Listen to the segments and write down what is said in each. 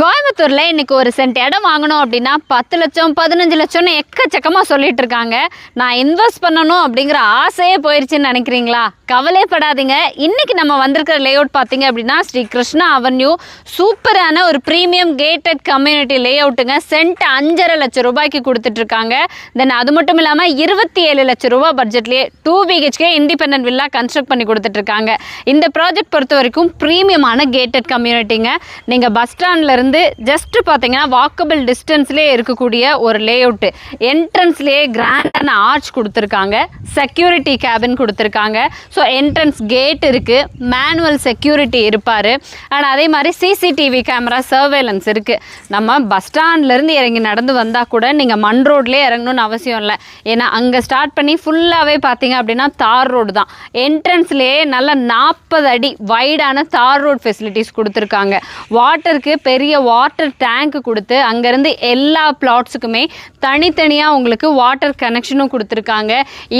கோயம்புத்தூரில் இன்றைக்கி ஒரு சென்ட் இடம் வாங்கணும் அப்படின்னா பத்து லட்சம் பதினஞ்சு லட்சம்னு எக்கச்சக்கமாக சொல்லிட்டு இருக்காங்க. நான் இன்வெஸ்ட் பண்ணணும் அப்படிங்கிற ஆசையே போயிடுச்சுன்னு நினைக்கிறீங்களா? கவலைப்படாதீங்க இன்றைக்கி நம்ம வந்திருக்கிற லேஅவுட் பார்த்தீங்க அப்படின்னா ஸ்ரீ கிருஷ்ணா அவென்யூ சூப்பரான ஒரு ப்ரீமியம் கேட்டட் கம்யூனிட்டி லேஅவுட்டுங்க சென்ட் அஞ்சரை லட்சம் ரூபாய்க்கு கொடுத்துட்ருக்காங்க தென் அது மட்டும் இல்லாமல் இருபத்தி ஏழு லட்சம் ரூபா பட்ஜெட்லேயே two BHK independent villa construct பண்ணி கொடுத்துட்ருக்காங்க இந்த ப்ராஜெக்ட் பொறுத்த வரைக்கும் ப்ரீமியமான கேட்டட் கம்யூனிட்டிங்க நீங்கள் பஸ் ஸ்டாண்ட்ல இருந்து ஜஸ்ட் பார்த்தீங்கன்னா வாக்கபிள் டிஸ்டன்ஸ்லேயே இருக்கக்கூடிய ஒரு லேஅவுட்டு என்ட்ரன்ஸ்லேயே கிராண்டான ஆர்ச் கொடுத்துருக்காங்க. செக்யூரிட்டி கேபின் கொடுத்துருக்காங்க. ஸோ என்ட்ரன்ஸ் கேட் இருக்குது மேனுவல் செக்யூரிட்டி இருப்பார். அண்ட் அதே மாதிரி சிசிடிவி கேமரா சர்வேலன்ஸ் இருக்குது நம்ம பஸ் ஸ்டாண்ட்லேருந்து இறங்கி நடந்து வந்தால் கூட நீங்கள் மண் ரோட்லேயே இறங்கணும்னு அவசியம் இல்லை. ஏன்னா அங்கே ஸ்டார்ட் பண்ணி ஃபுல்லாகவே பார்த்தீங்க அப்படின்னா தார் ரோடு தான். என்ட்ரன்ஸ்லேயே நல்ல நாற்பது அடி வைடான தார் ரோட் ஃபெசிலிட்டிஸ் கொடுத்துருக்காங்க. வாட்டருக்கு பெரிய வாட்டர் டேங்க் கொடுத்து அங்கேருந்து எல்லா பிளாட்ஸுக்குமே தனித்தனியாக உங்களுக்கு வாட்டர் கனெக்ஷனும் கொடுத்துருக்காங்க.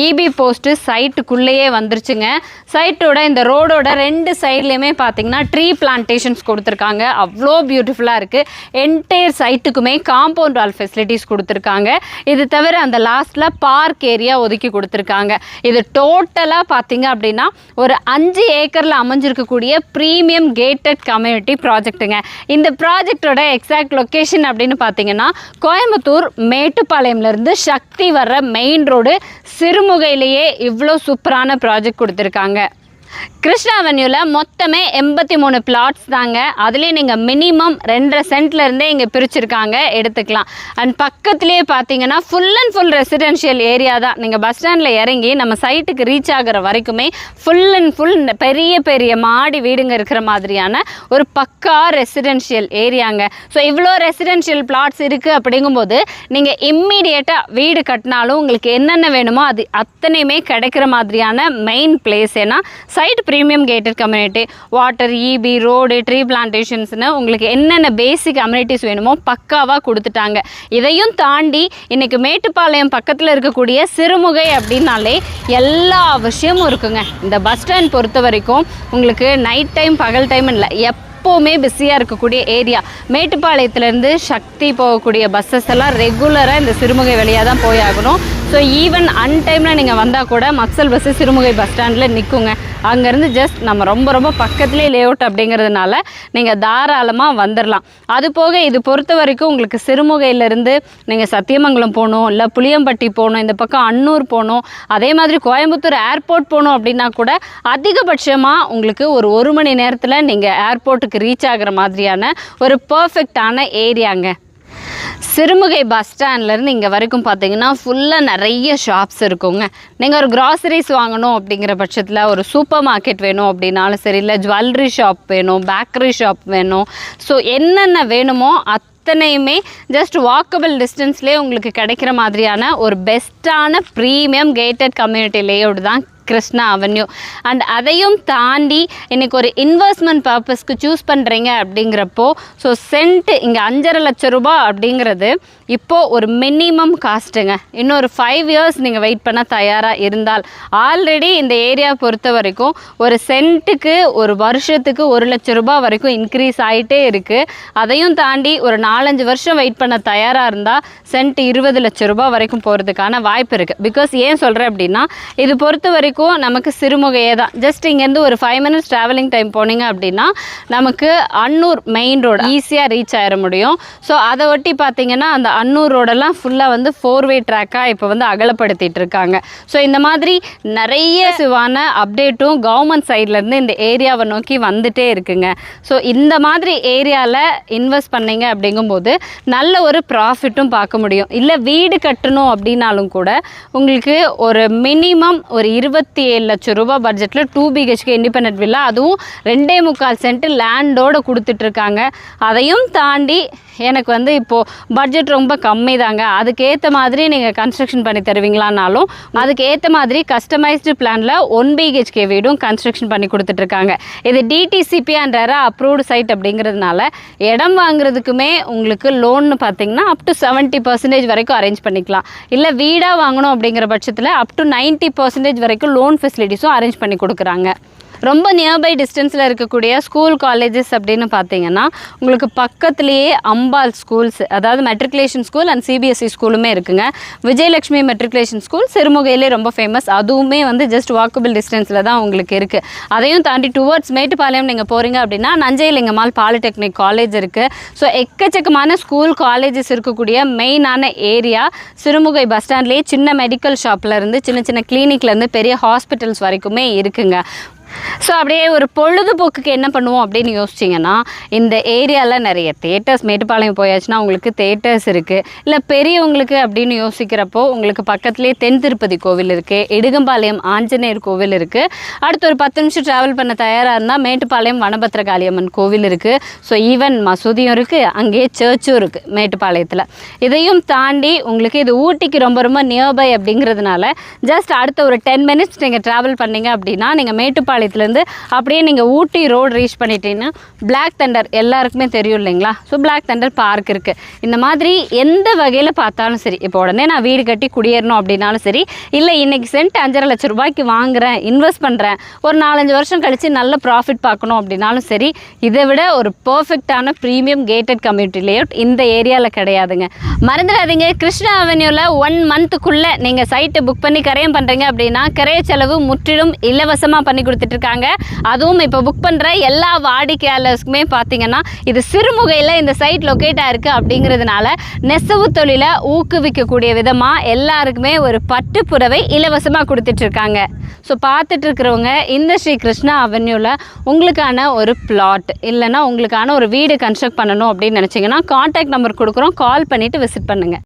இபி போஸ்ட்டு சைட்டுக்குள்ளேயே வந்துருச்சுங்க. சைட்டோட இந்த ரோடோட ரெண்டு சைட்லேயுமே பார்த்தீங்கன்னா ட்ரீ பிளான்டேஷன்ஸ் கொடுத்துருக்காங்க. அவ்வளோ பியூட்டிஃபுல்லாக இருக்குது என்டையர் சைட்டுக்குமே காம்பவுண்ட் வால் ஃபெசிலிட்டிஸ் கொடுத்துருக்காங்க. இது தவிர அந்த லாஸ்ட்டில் பார்க் ஏரியா ஒதுக்கி கொடுத்துருக்காங்க. இது டோட்டலாக பார்த்தீங்க அப்படின்னா ஒரு அஞ்சு ஏக்கரில் அமைஞ்சிருக்கக்கூடிய ப்ரீமியம் கேட்டட் கம்யூனிட்டி ப்ராஜெக்ட்டுங்க இந்த ப்ராஜெக்டோட எக்ஸாக்ட் லொக்கேஷன் அப்படின்னு பார்த்தீங்கன்னா கோயம்புத்தூர் மேட்டுப்பாளையம்லேருந்து சக்தி வர்ற மெயின் ரோடு சிறுமுகையிலேயே இவ்வளோ சூப்பரான ப்ராஜெக்ட் கொடுத்துருக்காங்க. கிருஷ்ணா அவென்யூவில் மொத்தமே எண்பத்தி மூணு பிளாட்ஸ் தாங்க. அதுலேயும் நீங்கள் மினிமம் ரெண்டரை சென்ட்லேருந்தே இங்கே பிரிச்சிருக்காங்க. எடுத்துக்கலாம். அண்ட் பக்கத்துலேயே பார்த்தீங்கன்னா full and full residential area தான். நீங்கள் பஸ் ஸ்டாண்டில் இறங்கி நம்ம சைட்டுக்கு ரீச் ஆகிற வரைக்குமே ஃபுல் அண்ட் ஃபுல் பெரிய பெரிய மாடி வீடுங்க இருக்கிற மாதிரியான ஒரு பக்கா ரெசிடென்ஷியல் ஏரியாங்க ஸோ இவ்வளோ ரெசிடென்ஷியல் பிளாட்ஸ் இருக்குது அப்படிங்கும்போது நீங்கள் இம்மீடியட்டாக வீடு கட்டினாலும் உங்களுக்கு என்னென்ன வேணுமோ அது அத்தனையுமே கிடைக்கிற மாதிரியான மெயின் பிளேஸ் ஏன்னா site premium gated community water EB road tree பிளான்டேஷன்ஸ்னு உங்களுக்கு என்னென்ன பேசிக் அம்யூனிட்டிஸ் வேணுமோ பக்காவாக கொடுத்துட்டாங்க. இதையும் தாண்டி இன்றைக்கி மேட்டுப்பாளையம் பக்கத்தில் இருக்கக்கூடிய சிறுமுகை அப்படின்னாலே எல்லா விஷயமும் இருக்குங்க. இந்த பஸ் ஸ்டாண்ட் பொறுத்த வரைக்கும் உங்களுக்கு நைட் டைம் பகல் டைம் இல்லை எப்போவுமே பிஸியாக இருக்கக்கூடிய ஏரியா மேட்டுப்பாளையத்துலேருந்து சக்தி போகக்கூடிய பஸ்ஸஸ் எல்லாம் ரெகுலராக இந்த சிறுமுகை வழியாக தான் போய் ஆகணும். ஸோ ஈவன் அன்டைமில் நீங்கள் வந்தால் கூட மக்சல் பஸ்ஸு சிறுமுகை பஸ் ஸ்டாண்டில் நிற்குங்க அங்கேருந்து ஜஸ்ட் நம்ம ரொம்ப ரொம்ப பக்கத்துலேயே லே அவுட் அப்படிங்கிறதுனால நீங்கள் தாராளமாக வந்துடலாம் அது போக இது பொறுத்த வரைக்கும் உங்களுக்கு சிறுமுகையிலேருந்து நீங்கள் சத்தியமங்கலம் போகணும் இல்லை புளியம்பட்டி போகணும் இந்த பக்கம் அன்னூர் போகணும் அதே மாதிரி கோயம்புத்தூர் ஏர்போர்ட் போகணும் அப்படின்னா கூட அதிகபட்சமாக உங்களுக்கு ஒரு ஒரு மணி நேரத்தில் நீங்கள் ஏர்போர்ட்டுக்கு ரீச் ஆகிற மாதிரியான ஒரு பர்ஃபெக்டான ஏரியாங்க சிறுமுகை பஸ் ஸ்டாண்ட்லேருந்து இங்கே வரைக்கும் பார்த்தீங்கன்னா ஃபுல்லாக நிறைய ஷாப்ஸ் இருக்குங்க. நீங்கள் ஒரு கிராசரிஸ் வாங்கணும் அப்படிங்கிற பட்சத்தில் ஒரு சூப்பர் மார்க்கெட் வேணும் அப்படின்னாலும் சரி இல்லை ஜுவல்லரி ஷாப் வேணும் பேக்கரி ஷாப் வேணும். ஸோ என்னென்ன வேணுமோ அத்தனையுமே ஜஸ்ட் வாக்கபிள் டிஸ்டன்ஸ்லேயே உங்களுக்கு கிடைக்கிற மாதிரியான ஒரு பெஸ்ட்டான ப்ரீமியம் கேட்டட் கம்யூனிட்டி லேஅவுட் தான் கிருஷ்ணா அவென்யூ அண்ட் அதையும் தாண்டி இன்றைக்கி ஒரு இன்வெஸ்ட்மெண்ட் பர்பஸ்க்கு சூஸ் பண்ணுறீங்க அப்படிங்கிறப்போ ஸோ சென்ட் இங்கே அஞ்சரை லட்சம் ரூபா அப்படிங்கிறது இப்போது ஒரு மினிமம் காஸ்ட்டுங்க இன்னொரு ஃபைவ் இயர்ஸ் நீங்கள் வெயிட் பண்ண தயாராக இருந்தால் ஆல்ரெடி இந்த ஏரியா பொறுத்த வரைக்கும் ஒரு சென்ட்டுக்கு ஒரு வருஷத்துக்கு ஒரு லட்சம் ரூபாய் வரைக்கும் இன்க்ரீஸ் ஆகிட்டே இருக்குது அதையும் தாண்டி ஒரு நாலஞ்சு வருஷம் வெயிட் பண்ண தயாராக இருந்தால் சென்ட் இருபது லட்சம் ரூபா வரைக்கும் போகிறதுக்கான வாய்ப்பு இருக்குது பிகாஸ் ஏன் சொல்கிறேன் அப்படின்னா இது பொறுத்த வரைக்கும் நமக்கு சிறுமுகையே தான். ஜஸ்ட் இங்கேருந்து ஒரு ஃபைவ் மினிட்ஸ் ட்ராவலிங் டைம் போனீங்க அப்படின்னா நமக்கு அன்னூர் மெயின் ரோடு ஈஸியாக ரீச் ஆயிட முடியும். ஸோ அதை ஒட்டி பார்த்தீங்கன்னா அந்த அன்னூர் ரோடெல்லாம் ஃபுல்லாக வந்து ஃபோர் வே ட்ராக்காக இப்போ வந்து அகலப்படுத்திட்டு இருக்காங்க. ஸோ இந்த மாதிரி நிறைய சிவான அப்டேட்டும் கவர்மெண்ட் சைட்லேருந்து இந்த ஏரியாவை நோக்கி வந்துட்டே இருக்குங்க. ஸோ இந்த மாதிரி ஏரியாவில் இன்வெஸ்ட் பண்ணீங்க அப்படிங்கும்போது நல்ல ஒரு ப்ராஃபிட்டும் பார்க்க முடியும். இல்லை வீடு கட்டணும் அப்படின்னாலும் கூட உங்களுக்கு ஒரு மினிமம் ஒரு இருபத்தி ஏழு லட்சம் ரூபாய் பட்ஜெட்டில் டூ பிஹெச்கே இண்டிபெண்ட் வில்லா அதுவும் ரெண்டே முக்கால் சென்ட் லேண்டோட கொடுத்துட்ருக்காங்க. அதையும் தாண்டி எனக்கு வந்து இப்போது பட்ஜெட் ரொம்ப கம்மி தாங்க அதுக்கேற்ற மாதிரி நீங்கள் கன்ஸ்ட்ரக்ஷன் பண்ணி தருவீங்களானாலும் அதுக்கேற்ற மாதிரி கஸ்டமைஸ்டு பிளானில் ஒன் பிஹெச்கே வீடும் கன்ஸ்ட்ரக்ஷன் பண்ணி கொடுத்துட்ருக்காங்க. இது DTCP and RERA approved site அப்படிங்கிறதுனால இடம் வாங்குறதுக்குமே உங்களுக்கு லோன்னு பார்த்தீங்கன்னா அப் டு செவன்ட்டி பர்சன்டேஜ் வரைக்கும் அரேஞ்ச் பண்ணிக்கலாம். இல்லை வீடாக வாங்கணும் அப்படிங்கிற பட்சத்தில் அப் டு நைன்ட்டி பர்சன்டேஜ் வரைக்கும் லோன் ஃபெசிலிட்டிஸும் அரேஞ்ச் பண்ணி கொடுக்குறாங்க. ரொம்ப நியர்பை டிஸ்டன்ஸில் இருக்கக்கூடிய ஸ்கூல் காலேஜஸ் அப்படின்னு பார்த்தீங்கன்னா உங்களுக்கு பக்கத்துலேயே அம்பாள் ஸ்கூல்ஸ் அதாவது மெட்ரிகுலேஷன் ஸ்கூல் அண்ட் சிபிஎஸ்சி ஸ்கூலுமே இருக்குங்க. விஜயலட்சுமி மெட்ரிகுலேஷன் ஸ்கூல் சிறுமுகையிலே ரொம்ப ஃபேமஸ் அதுவுமே வந்து ஜஸ்ட் வாக்கபிள் டிஸ்டன்ஸில் தான் உங்களுக்கு இருக்குது அதையும் தாண்டி டுவர்ட்ஸ் மேட்டுப்பாளையம் நீங்கள் போகிறீங்க அப்படின்னா நஞ்சைலிங்கம்மாள் பாலிடெக்னிக் காலேஜ் இருக்குது ஸோ எக்கச்சக்கமான ஸ்கூல் காலேஜஸ் இருக்கக்கூடிய மெயினான ஏரியா சிறுமுகை பஸ் ஸ்டாண்ட்லேயே சின்ன மெடிக்கல் ஷாப்பில் இருந்து சின்ன சின்ன கிளினிக்லேருந்து பெரிய ஹாஸ்பிட்டல்ஸ் வரைக்குமே இருக்குங்க. ஸோ அப்படியே ஒரு பொழுதுபோக்குக்கு என்ன பண்ணுவோம் அப்படின்னு யோசிச்சிங்கன்னா இந்த ஏரியாவில் நிறைய தேட்டர்ஸ் மேட்டுப்பாளையம் போயாச்சுன்னா உங்களுக்கு தேட்டர்ஸ் இருக்குது இல்லை பெரியவங்களுக்கு அப்படின்னு யோசிக்கிறப்போ உங்களுக்கு பக்கத்துலேயே தென் திருப்பதி கோவில் இருக்குது இடுகம்பாளையம் ஆஞ்சநேயர் கோவில் இருக்குது அடுத்து ஒரு பத்து நிமிஷம் ட்ராவல் பண்ண தயாராக இருந்தால் மேட்டுப்பாளையம் வனபத்திர காளியம்மன் கோவில் இருக்குது ஸோ ஈவன் மசூதியும் இருக்குது அங்கேயே சர்ச்சும் இருக்குது மேட்டுப்பாளையத்தில். இதையும் தாண்டி உங்களுக்கு இது ஊட்டிக்கு ரொம்ப ரொம்ப நியர்பை அப்படிங்கிறதுனால ஜஸ்ட் அடுத்த ஒரு டென் மினிட்ஸ் நீங்கள் ட்ராவல் பண்ணீங்க அப்படின்னா நீங்கள் மேட்டுப்பாளையம் மேட்டுப்பாளையத்துலேருந்து அப்படியே நீங்கள் ஊட்டி ரோடு ரீச் பண்ணிட்டீங்கன்னா பிளாக் தண்டர் எல்லாருக்குமே தெரியும் இல்லைங்களா? ஸோ பிளாக் தண்டர் பார்க் இருக்குது இந்த மாதிரி எந்த வகையில் பார்த்தாலும் சரி இப்போ உடனே நான் வீடு கட்டி குடியேறணும் அப்படின்னாலும் சரி இல்லை இன்னைக்கு சென்ட் அஞ்சரை லட்ச ரூபாய்க்கு வாங்குறேன் இன்வெஸ்ட் பண்ணுறேன் ஒரு நாலஞ்சு வருஷம் கழித்து நல்ல ப்ராஃபிட் பார்க்கணும் அப்படின்னாலும் சரி இதை விட ஒரு பர்ஃபெக்டான ப்ரீமியம் கேட்டட் கம்யூனிட்டி லேஅவுட் இந்த ஏரியாவில் கிடையாதுங்க. மறந்துடாதீங்க கிருஷ்ணா அவென்யூவில் ஒன் மந்த்துக்குள்ளே நீங்கள் சைட்டை புக் பண்ணி கரையம் பண்ணுறீங்க அப்படின்னா கரைய செலவு முற்றிலும் இலவசமாக பண்ணி கொடுத்துட்டு இருக்காங்க அதுவும் இப்போ புக் பண்ணுற எல்லா வாடிக்கையாளருக்குமே பார்த்தீங்கன்னா இது சிறுமுகையில் இந்த சைட் லொக்கேட் ஆயிருக்கு அப்படிங்கிறதுனால நெசவு தொழிலை ஊக்குவிக்கக்கூடிய விதமாக எல்லாருக்குமே ஒரு பட்டு புடவை இலவசமாக கொடுத்துட்ருக்காங்க. ஸோ பார்த்துட்டு இருக்கிறவங்க இந்த ஸ்ரீ கிருஷ்ணா அவென்யூவில் உங்களுக்கான ஒரு பிளாட் இல்லைன்னா உங்களுக்கான ஒரு வீடு கன்ஸ்ட்ரக்ட் பண்ணணும் அப்படின்னு நினச்சிங்கன்னா காண்டாக்ட் நம்பர் கொடுக்குறோம். கால் பண்ணிவிட்டு விசிட் பண்ணுங்கள்